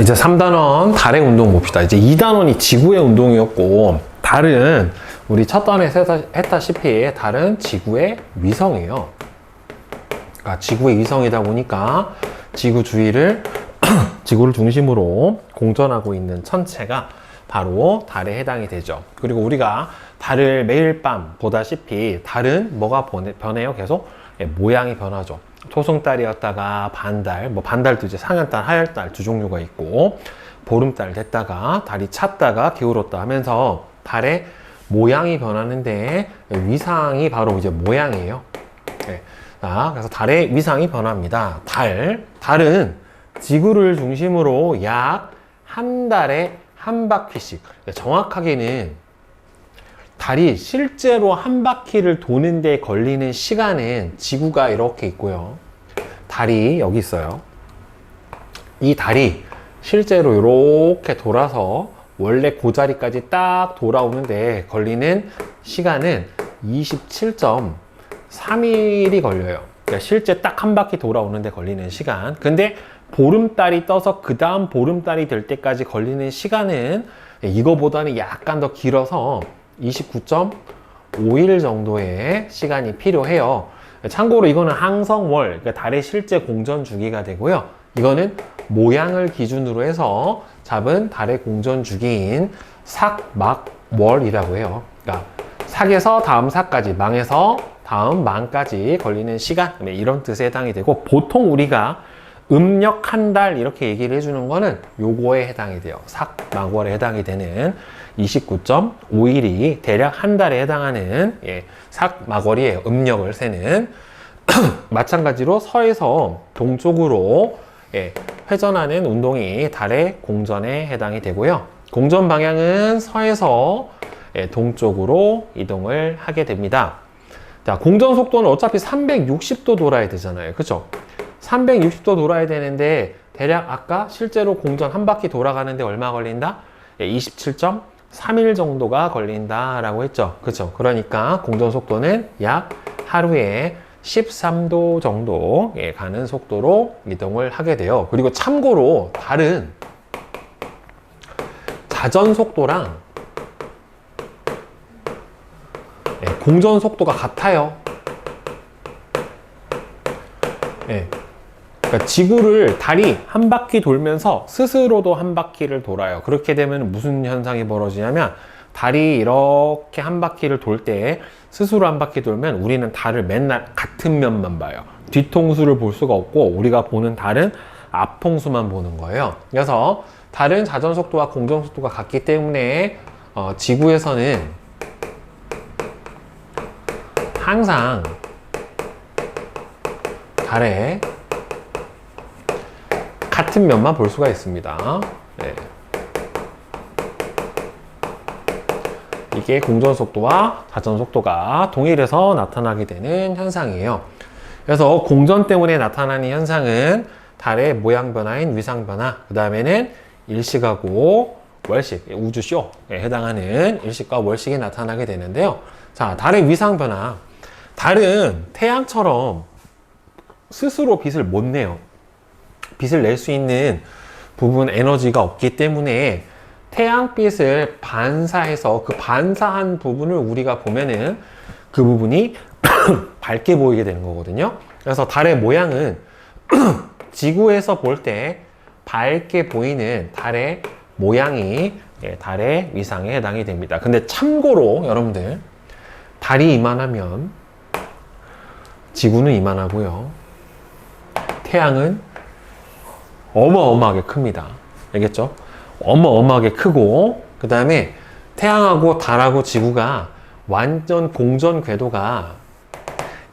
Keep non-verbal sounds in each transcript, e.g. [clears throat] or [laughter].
이제 3단원 달의 운동 봅시다. 이제 2단원이 지구의 운동이었고, 달은 우리 첫 했다- 했다시피 달은 지구의 위성이에요. 그러니까 지구의 위성이다 보니까 지구 주위를 [clears throat] 지구를 중심으로 공전하고 있는 천체가 바로 달에 해당이 되죠. 그리고 우리가 달을 매일 밤 보다시피 달은 뭐가 변해- 변해요? 계속 예, 모양이 변하죠. 초승달이었다가 반달, 뭐 반달도 이제 상현달, 하열달 두 종류가 있고 보름달 됐다가 달이 찼다가 기울었다 하면서 달의 모양이 변하는데 위상이 바로 이제 모양이에요. 네. 자, 그래서 달의 위상이 변합니다. 달, 달은 지구를 중심으로 약 한 달에 한 바퀴씩. 정확하게는 달이 실제로 한 바퀴를 도는데 걸리는 시간은 지구가 이렇게 있고요. 달이 여기 있어요. 이 달이 실제로 이렇게 돌아서 원래 그 자리까지 딱 돌아오는데 걸리는 시간은 27.3일이 걸려요. 그러니까 실제 딱 한 바퀴 돌아오는데 걸리는 시간. 근데 보름달이 떠서 그 다음 보름달이 될 때까지 걸리는 시간은 이거보다는 약간 더 길어서 29.5일 정도의 시간이 필요해요. 참고로 이거는 항성월, 그러니까 달의 실제 공전 주기가 되고요. 이거는 모양을 기준으로 해서 잡은 달의 공전 주기인 삭막월이라고 해요. 그러니까 삭에서 다음 삭까지, 망에서 다음 망까지 걸리는 시간, 네, 이런 뜻에 해당이 되고 보통 우리가 음력 한 달 이렇게 얘기를 해주는 거는 요거에 해당이 돼요. 삭막월에 해당이 되는 29.5일이 대략 한 달에 해당하는 예, 삭막월이에요. 음력을 세는 [clears throat] 마찬가지로 서에서 동쪽으로 예, 회전하는 운동이 달의 공전에 해당이 되고요. 공전 방향은 서에서 예, 동쪽으로 이동을 하게 됩니다. 자, 공전 속도는 어차피 360도 돌아야 되잖아요. 그쵸? 360도 돌아야 되는데 대략 아까 실제로 공전 한 바퀴 돌아가는데 얼마 걸린다? 예, 27.3일 정도가 걸린다 라고 했죠. 그쵸? 그러니까 공전 속도는 약 하루에 13도 정도 예, 가는 속도로 이동을 하게 돼요. 그리고 참고로 달은 자전 속도랑 예, 공전 속도가 같아요. 예. 그러니까 지구를 달이 한 바퀴 돌면서 스스로도 한 바퀴를 돌아요. 그렇게 되면 무슨 현상이 벌어지냐면 달이 이렇게 한 바퀴를 돌때 스스로 한 바퀴 돌면 우리는 달을 맨날 같은 면만 봐요. 뒤통수를 볼 수가 없고 우리가 보는 달은 앞통수만 보는 거예요. 그래서 달은 자전 속도와 공전 속도가 같기 때문에 어, 지구에서는 항상 달에 같은 면만 볼 수가 있습니다. 네. 이게 공전 속도와 자전 속도가 동일해서 나타나게 되는 현상이에요. 그래서 공전 때문에 나타나는 현상은 달의 모양 변화인 위상 변화, 그 다음에는 일식하고 월식, 우주쇼에 해당하는 일식과 월식이 나타나게 되는데요. 자, 달의 위상 변화. 달은 태양처럼 스스로 빛을 못 내요. 빛을 낼 수 있는 부분 에너지가 없기 때문에 태양빛을 반사해서 그 반사한 부분을 우리가 보면은 그 부분이 [clears throat] 밝게 보이게 되는 거거든요. 그래서 달의 모양은 [clears throat] 지구에서 볼 때 밝게 보이는 달의 모양이 예, 달의 위상에 해당이 됩니다. 근데 참고로 여러분들 달이 이만하면 지구는 이만하고요. 태양은 어마어마하게 큽니다. 알겠죠? 어마어마하게 크고, 그 다음에 태양하고 달하고 지구가 완전 공전 궤도가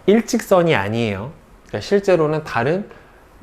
일직선이 아니에요. 그러니까 실제로는 달은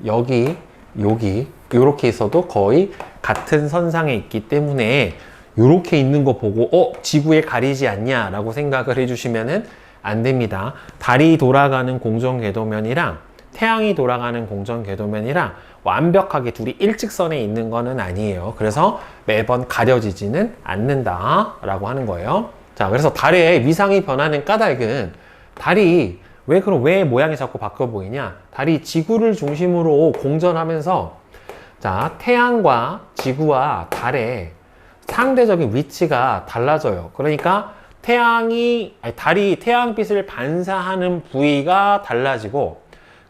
여기, 여기, 이렇게 있어도 거의 같은 선상에 있기 때문에 이렇게 있는 거 보고, 어, 지구에 가리지 않냐라고 생각을 해주시면은 안 됩니다. 달이 돌아가는 공전 궤도면이랑 태양이 돌아가는 공전 궤도면이랑 완벽하게 둘이 일직선에 있는 거는 아니에요. 그래서 매번 가려지지는 않는다라고 하는 거예요. 자, 그래서 달의 위상이 변하는 까닭은 달이 왜 그럼 왜 모양이 자꾸 바뀌어 보이냐? 달이 지구를 중심으로 공전하면서 자, 태양과 지구와 달의 상대적인 위치가 달라져요. 그러니까 태양이, 아니, 달이 태양빛을 반사하는 부위가 달라지고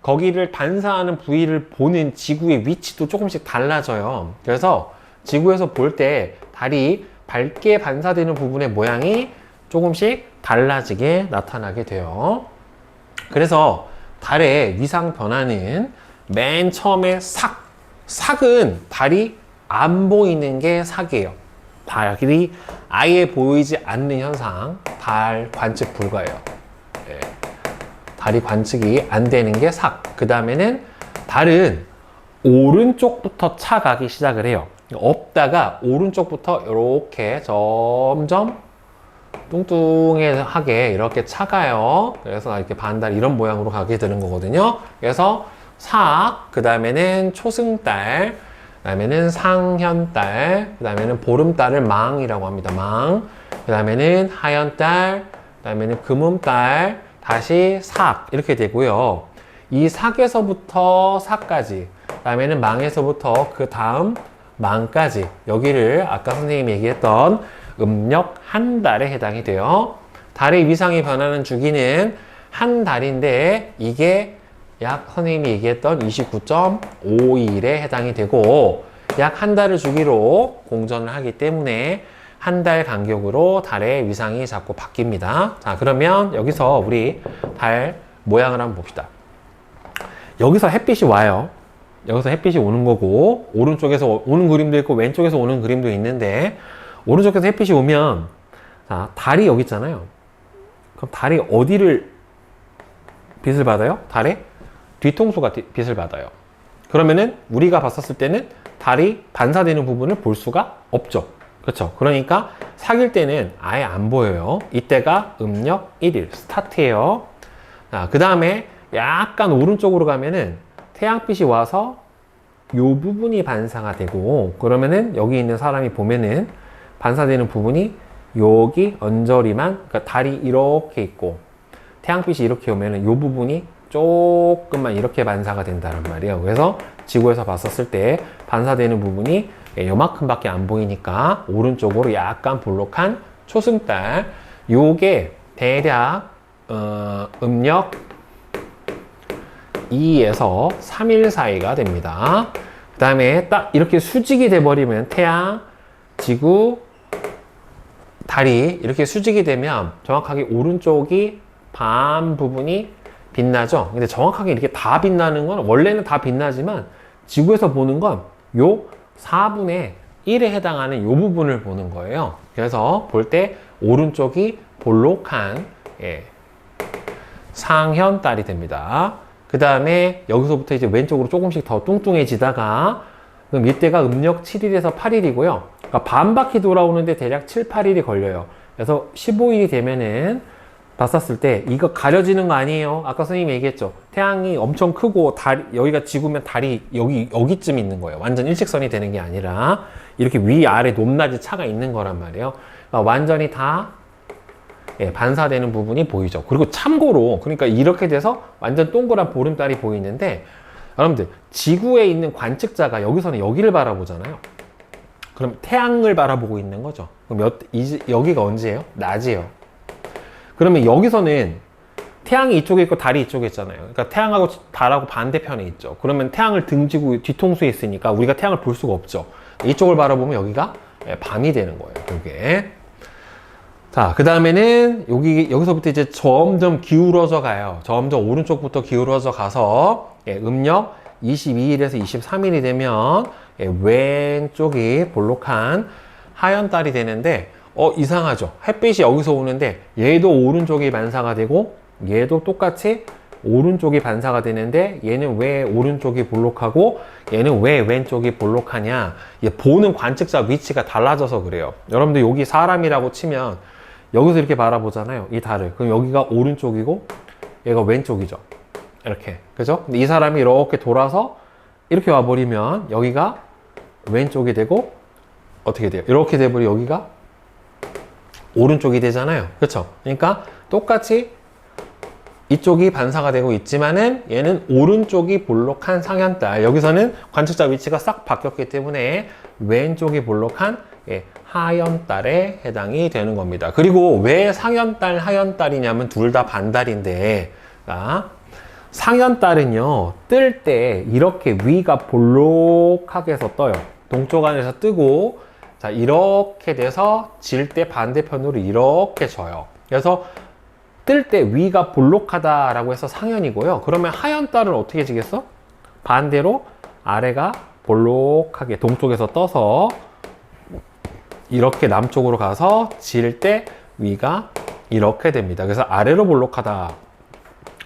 거기를 반사하는 부위를 보는 지구의 위치도 조금씩 달라져요. 그래서 지구에서 볼 때 달이 밝게 반사되는 부분의 모양이 조금씩 달라지게 나타나게 돼요. 그래서 달의 위상 변화는 맨 처음에 삭, 삭은 달이 안 보이는 게 삭이에요. 달이 아예 보이지 않는 현상, 달 관측 불가예요. 예. 달이 관측이 안 되는 게 삭. 그 다음에는 달은 오른쪽부터 차가기 시작을 해요. 없다가 오른쪽부터 이렇게 점점 뚱뚱하게 이렇게 차가요. 그래서 이렇게 반달 이런 모양으로 가게 되는 거거든요. 그래서 삭, 그 다음에는 초승달, 그 다음에는 상현달, 그 다음에는 보름달을 망이라고 합니다. 망. 그 다음에는 하연달, 그 다음에는 금음달, 다시 삭 이렇게 되고요. 이 삭에서부터 삭까지, 그 다음에는 망에서부터 그 다음 망까지 여기를 아까 선생님이 얘기했던 음력 한 달에 해당이 돼요. 달의 위상이 변하는 주기는 한 달인데 이게 약 선생님이 얘기했던 29.5일에 해당이 되고 약 한 달을 주기로 공전을 하기 때문에 한 달 간격으로 달의 위상이 자꾸 바뀝니다. 자, 그러면 여기서 우리 달 모양을 한번 봅시다. 여기서 햇빛이 와요. 여기서 햇빛이 오는 거고 오른쪽에서 오는 그림도 있고 왼쪽에서 오는 그림도 있는데 오른쪽에서 햇빛이 오면 자, 달이 여기 있잖아요. 그럼 달이 어디를 빛을 받아요? 달의 뒤통수가 디- 빛을 받아요. 그러면은 우리가 봤었을 때는 달이 반사되는 부분을 볼 수가 없죠. 그렇죠. 그러니까 사귈 때는 아예 안 보여요. 이때가 음력 1일 스타트예요. 자, 그 다음에 약간 오른쪽으로 가면은 태양빛이 와서 요 부분이 반사가 되고 그러면은 여기 있는 사람이 보면은 반사되는 부분이 여기 언저리만 그러니까 달이 이렇게 있고 태양빛이 이렇게 오면은 요 부분이 조금만 이렇게 반사가 된다는 말이에요. 그래서 지구에서 봤었을 때 반사되는 부분이 예, 요만큼밖에 안 보이니까 오른쪽으로 약간 볼록한 초승달 요게 대략 어, 음력 2에서 3일 사이가 됩니다. 그 다음에 딱 이렇게 수직이 돼버리면 태양, 지구, 달이 이렇게 수직이 되면 정확하게 오른쪽이 반 부분이 빛나죠. 근데 정확하게 이렇게 다 빛나는 건 원래는 다 빛나지만 지구에서 보는 건 요 4분의 1에 해당하는 요 부분을 보는 거예요. 그래서 볼 때 오른쪽이 볼록한 예, 상현달이 됩니다. 그 다음에 여기서부터 이제 왼쪽으로 조금씩 더 뚱뚱해지다가 그럼 이때가 음력 7일에서 8일이고요. 그러니까 반 바퀴 돌아오는데 대략 7, 8일이 걸려요. 그래서 15일이 되면은 봤었을 때 이거 가려지는 거 아니에요. 아까 선생님이 얘기했죠. 태양이 엄청 크고 달 여기가 지구면 달이 여기 여기쯤 있는 거예요. 완전 일직선이 되는 게 아니라 이렇게 위 아래 높낮이 차가 있는 거란 말이에요. 그러니까 완전히 다 예, 반사되는 부분이 보이죠. 그리고 참고로 그러니까 이렇게 돼서 완전 동그란 보름달이 보이는데 여러분들 지구에 있는 관측자가 여기서는 여기를 바라보잖아요. 그럼 태양을 바라보고 있는 거죠. 그럼 몇, 이, 여기가 언제예요? 낮이에요. 그러면 여기서는 태양이 이쪽에 있고 달이 이쪽에 있잖아요. 그러니까 태양하고 달하고 반대편에 있죠. 그러면 태양을 등지고 뒤통수에 있으니까 우리가 태양을 볼 수가 없죠. 이쪽을 바라보면 여기가 예, 밤이 되는 거예요. 이게. 자, 그 다음에는 여기, 여기서부터 이제 점점 기울어져 가요. 점점 오른쪽부터 기울어져 가서, 예, 음력 22일에서 23일이 되면, 예, 왼쪽이 볼록한 하얀 달이 되는데, 어, 이상하죠. 햇빛이 여기서 오는데, 얘도 오른쪽이 반사가 되고, 얘도 똑같이 오른쪽이 반사가 되는데, 얘는 왜 오른쪽이 볼록하고, 얘는 왜 왼쪽이 볼록하냐. 얘 보는 관측자 위치가 달라져서 그래요. 여러분들 여기 사람이라고 치면, 여기서 이렇게 바라보잖아요. 이 달을. 그럼 여기가 오른쪽이고 얘가 왼쪽이죠. 이렇게. 그죠? 이 사람이 이렇게 돌아서 이렇게 와버리면 여기가 왼쪽이 되고 어떻게 돼요? 이렇게 돼버리면 여기가 오른쪽이 되잖아요. 그렇죠? 그러니까 똑같이 이쪽이 반사가 되고 있지만은 얘는 오른쪽이 볼록한 상현달. 여기서는 관측자 위치가 싹 바뀌었기 때문에 왼쪽이 볼록한 예, 하현달에 해당이 되는 겁니다. 그리고 왜 상현달, 하현달이냐면 둘 다 반달인데, 자, 상현달은요, 뜰 때 이렇게 위가 볼록하게 해서 떠요. 동쪽 안에서 뜨고, 자, 이렇게 돼서 질 때 반대편으로 이렇게 져요. 그래서 뜰 때 위가 볼록하다 라고 해서 상현이고요. 그러면 하현달은 어떻게 지겠어? 반대로 아래가 볼록하게 동쪽에서 떠서 이렇게 남쪽으로 가서 질 때 위가 이렇게 됩니다. 그래서 아래로 볼록하다.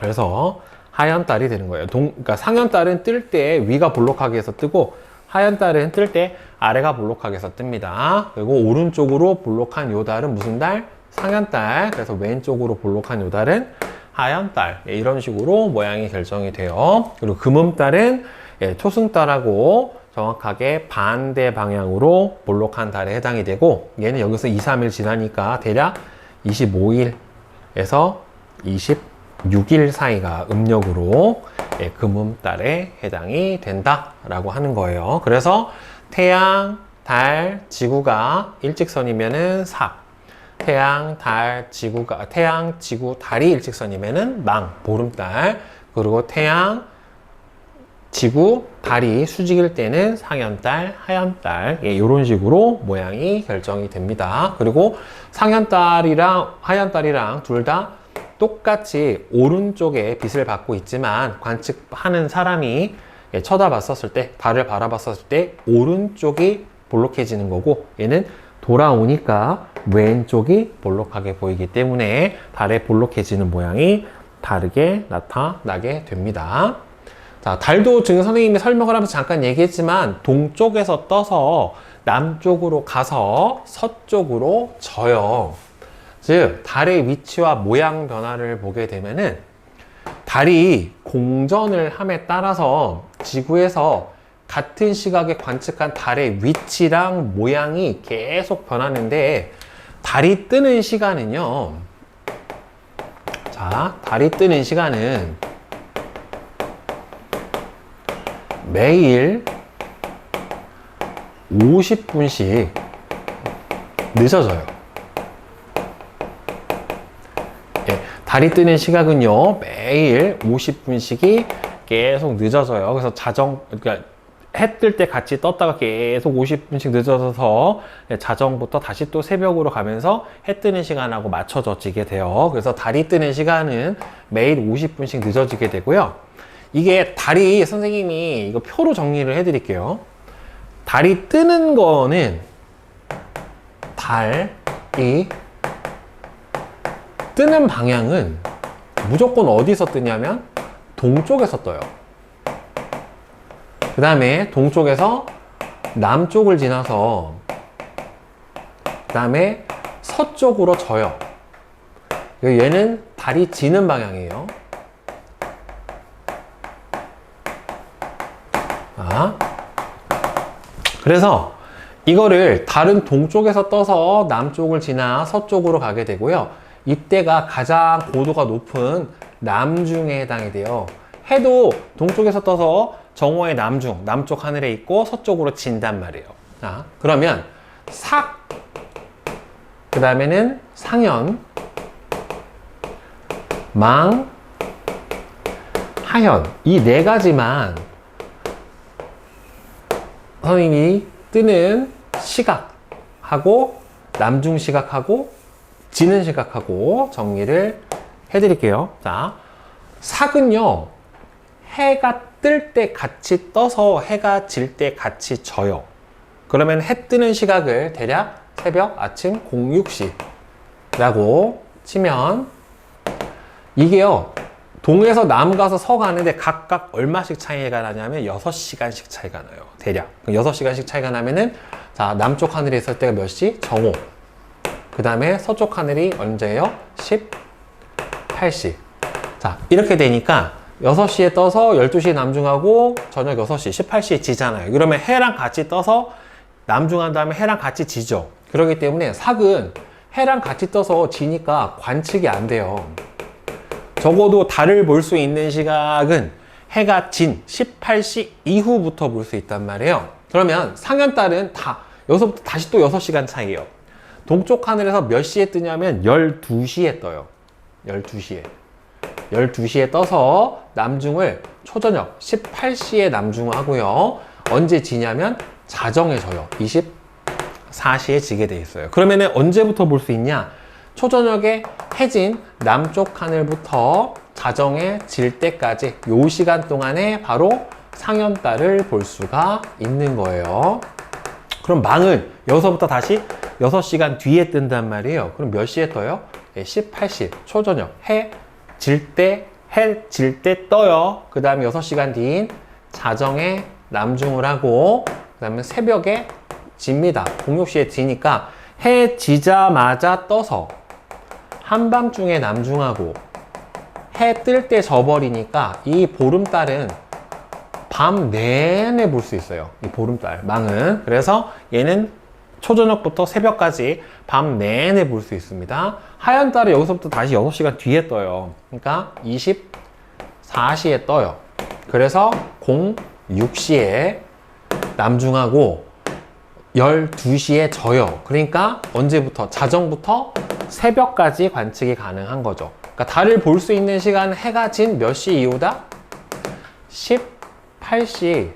그래서 하얀 달이 되는 거예요. 동, 그러니까 상현 달은 뜰 때 위가 볼록하게 해서 뜨고 하얀 달은 뜰때 아래가 볼록하게 해서 뜹니다. 그리고 오른쪽으로 볼록한 요 달은 무슨 달? 상현 달. 그래서 왼쪽으로 볼록한 요 달은 하얀 달. 예, 이런 식으로 모양이 결정이 돼요. 그리고 금음 달은 예, 초승 달하고 정확하게 반대 방향으로 볼록한 달에 해당이 되고 얘는 여기서 2, 3일 지나니까 대략 25일에서 26일 사이가 음력으로 예, 금음달에 해당이 된다라고 하는 거예요. 그래서 태양, 달, 지구가 일직선이면은 삭, 태양, 달, 지구가 태양, 지구, 달이 일직선이면은 망, 보름달, 그리고 태양, 지구, 달이 수직일 때는 상현달, 하현달 예, 이런 식으로 모양이 결정이 됩니다. 그리고 상현달이랑 하현달이랑 둘다 똑같이 오른쪽에 빛을 받고 있지만 관측하는 사람이 예, 쳐다봤었을 때, 달을 바라봤었을 때 오른쪽이 볼록해지는 거고 얘는 돌아오니까 왼쪽이 볼록하게 보이기 때문에 달의 볼록해지는 모양이 다르게 나타나게 됩니다. 자, 달도 지금 선생님이 설명을 하면서 잠깐 얘기했지만 동쪽에서 떠서 남쪽으로 가서 서쪽으로 져요. 즉, 달의 위치와 모양 변화를 보게 되면은 달이 공전을 함에 따라서 지구에서 같은 시각에 관측한 달의 위치랑 모양이 계속 변하는데 달이 뜨는 시간은요. 자, 달이 뜨는 시간은 매일 50분씩 늦어져요. 예, 달이 뜨는 시각은요, 매일 50분씩이 계속 늦어져요. 그래서 자정, 그러니까 해 뜰 때 같이 떴다가 계속 50분씩 늦어져서 예, 자정부터 다시 또 새벽으로 가면서 해 뜨는 시간하고 맞춰져지게 돼요. 그래서 달이 뜨는 시간은 매일 50분씩 늦어지게 되고요. 이게 달이 선생님이 이거 표로 정리를 해 드릴게요. 달이 뜨는 거는 달이 뜨는 방향은 무조건 어디서 뜨냐면 동쪽에서 떠요. 그 다음에 동쪽에서 남쪽을 지나서 그 다음에 서쪽으로 져요. 얘는 달이 지는 방향이에요. 아. 그래서 이거를 다른 동쪽에서 떠서 남쪽을 지나 서쪽으로 가게 되고요. 이때가 가장 고도가 높은 남중에 해당이 돼요. 해도 동쪽에서 떠서 정오의 남중, 남쪽 하늘에 있고 서쪽으로 진단 말이에요. 자, 그러면 삭, 그 다음에는 상현, 망, 하현. 이 네 가지만 선생님이 뜨는 시각하고 남중 시각하고 지는 시각하고 정리를 해드릴게요. 자, 삭은요, 해가 뜰 때 같이 떠서 해가 질 때 같이 져요. 그러면 해 뜨는 시각을 대략 새벽, 아침 06시라고 치면 이게요, 동에서 남 가서 서 가는데 각각 얼마씩 차이가 나냐면 6시간씩 차이가 나요. 대략. 6시간씩 차이가 나면은 자, 남쪽 하늘에 있을 때가 몇 시? 정오. 그 다음에 서쪽 하늘이 언제예요? 18시. 자, 이렇게 되니까 6시에 떠서 12시에 남중하고 저녁 6시, 18시에 지잖아요. 그러면 해랑 같이 떠서 남중한 다음에 해랑 같이 지죠. 그렇기 때문에 삭은 해랑 같이 떠서 지니까 관측이 안 돼요. 적어도 달을 볼 수 있는 시각은 해가 진 18시 이후부터 볼 수 있단 말이에요. 그러면 상현달은 다 여기서부터 다시 또 6시간 차이에요. 동쪽 하늘에서 몇 시에 뜨냐면 12시에 떠요. 12시에. 12시에 떠서 남중을 초저녁 18시에 남중하고요. 언제 지냐면 자정에 져요. 24시에 지게 돼 있어요. 그러면은 언제부터 볼 수 있냐? 초저녁에 해진 남쪽 하늘부터 자정에 질 때까지 요 시간 동안에 바로 상현달을 볼 수가 있는 거예요. 그럼 망은 여기서부터 다시 6시간 뒤에 뜬단 말이에요. 그럼 몇 시에 떠요? 예, 18시 초저녁 해 질 때, 해 질 때 떠요. 그 다음에 6시간 뒤인 자정에 남중을 하고, 그 다음에 새벽에 집니다. 공육시에 지니까 해 지자마자 떠서 한밤중에 남중하고 해 뜰 때 져버리니까 이 보름달은 밤 내내 볼 수 있어요. 이 보름달, 망은. 그래서 얘는 초저녁부터 새벽까지 밤 내내 볼 수 있습니다. 하얀 달은 여기서부터 다시 6시간 뒤에 떠요. 그러니까 24시에 떠요. 그래서 06시에 남중하고 12시에 져요. 그러니까 언제부터? 자정부터 새벽까지 관측이 가능한 거죠. 그러니까 달을 볼 수 있는 시간 해가 진 몇 시 이후다? 18시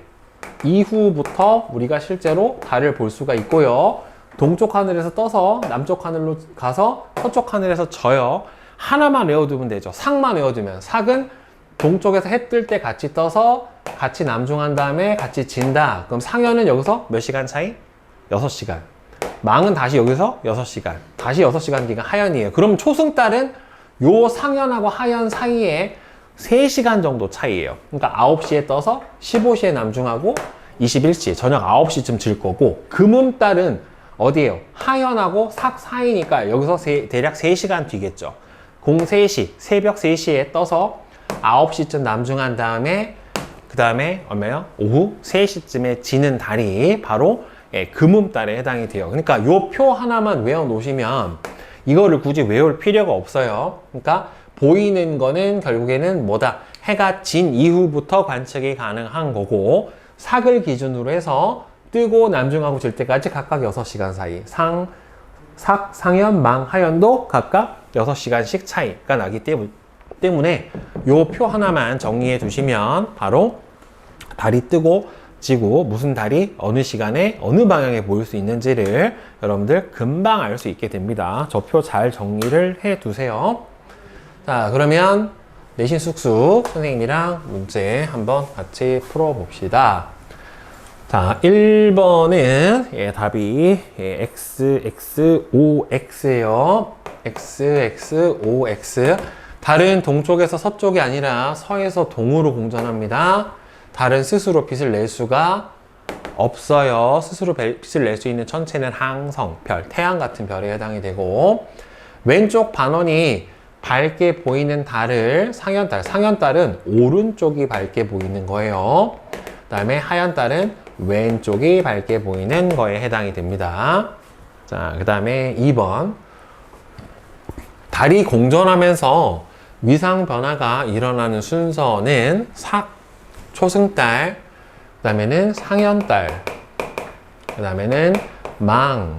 이후부터 우리가 실제로 달을 볼 수가 있고요. 동쪽 하늘에서 떠서 남쪽 하늘로 가서 서쪽 하늘에서 져요. 하나만 외워두면 되죠. 상만 외워두면. 삭은 동쪽에서 해 뜰 때 같이 떠서 같이 남중한 다음에 같이 진다. 그럼 상현은 여기서 몇 시간 차이? 6시간. 망은 다시 여기서 6시간. 다시 6시간 뒤가 하현이에요. 그럼 초승달은 요 상현하고 하현 사이에 3시간 정도 차이예요. 그러니까 9시에 떠서 15시에 남중하고 21시, 저녁 9시쯤 질 거고, 금음달은 어디예요? 하현하고 삭 사이니까 여기서 세- 대략 3시간 뒤겠죠. 03시, 새벽 3시에 떠서 9시쯤 남중한 다음에, 그 다음에 얼마요? 오후 3시쯤에 지는 달이 바로 예, 금음달에 해당이 돼요. 그러니까 요 표 하나만 외워 놓으시면 이거를 굳이 외울 필요가 없어요. 그러니까 보이는 거는 결국에는 뭐다? 해가 진 이후부터 관측이 가능한 거고 삭을 기준으로 해서 뜨고 남중하고 질 때까지 각각 6시간 사이 상, 삭, 상현, 망, 하현도 각각 6시간씩 차이가 나기 때문- 때문에 요 표 하나만 정리해 두시면 바로 달이 뜨고 지고 무슨 달이 어느 시간에 어느 방향에 보일 수 있는지를 여러분들 금방 알 수 있게 됩니다. 저 표 잘 정리를 해 두세요. 자, 그러면 내신 쑥쑥 선생님이랑 문제 한번 같이 풀어 봅시다. 자, 1번은 예, 답이 예, X, X, O, X예요. X, X, O, X. 달은 동쪽에서 서쪽이 아니라 서에서 동으로 공전합니다. 달은 스스로 빛을 낼 수가 없어요. 스스로 별- 빛을 낼 수 있는 천체는 항성, 별, 태양 같은 별에 해당이 되고 왼쪽 반원이 밝게 보이는 달을 상현달, 상현달은 오른쪽이 밝게 보이는 거예요. 그 다음에 하얀달은 왼쪽이 밝게 보이는 거에 해당이 됩니다. 자, 그 다음에 2번. 달이 공전하면서 위상 변화가 일어나는 순서는 삭, 초승달, 그 다음에는 상현달, 그 다음에는 망,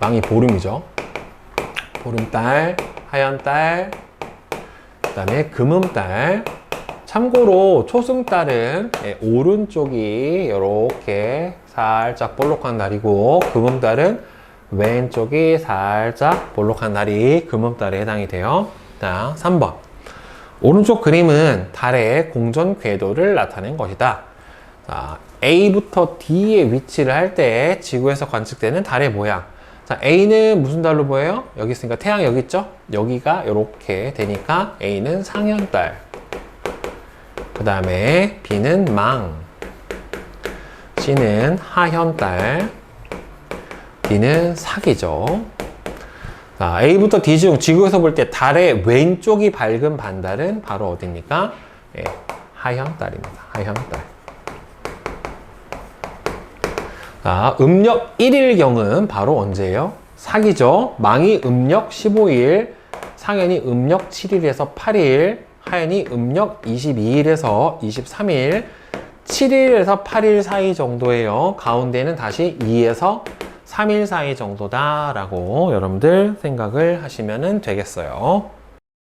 망이 보름이죠. 보름달, 하얀달, 그 다음에 금음달. 참고로 초승달은 예, 오른쪽이 이렇게 살짝 볼록한 달이고 금음달은 왼쪽이 살짝 볼록한 달이 금음달에 해당이 돼요. 자, 3번. 오른쪽 그림은 달의 공전 궤도를 나타낸 것이다. 자, A부터 D의 위치를 할 때 지구에서 관측되는 달의 모양. 자, A는 무슨 달로 보여요? 여기 있으니까 태양 여기 있죠? 여기가 이렇게 되니까 A는 상현달. 그 다음에 B는 망. C는 하현달. D는 사기죠. 자, A부터 D 중 지구에서 볼 때 달의 왼쪽이 밝은 반달은 바로 어디입니까? 예, 하현달입니다. 하현달. 자, 음력 1일경은 바로 언제예요? 사기죠. 망이 음력 15일, 상현이 음력 7일에서 8일, 하현이 음력 22일에서 23일, 7일에서 8일 사이 정도예요. 가운데는 다시 2에서 3일 사이 정도다라고 여러분들 생각을 하시면 되겠어요.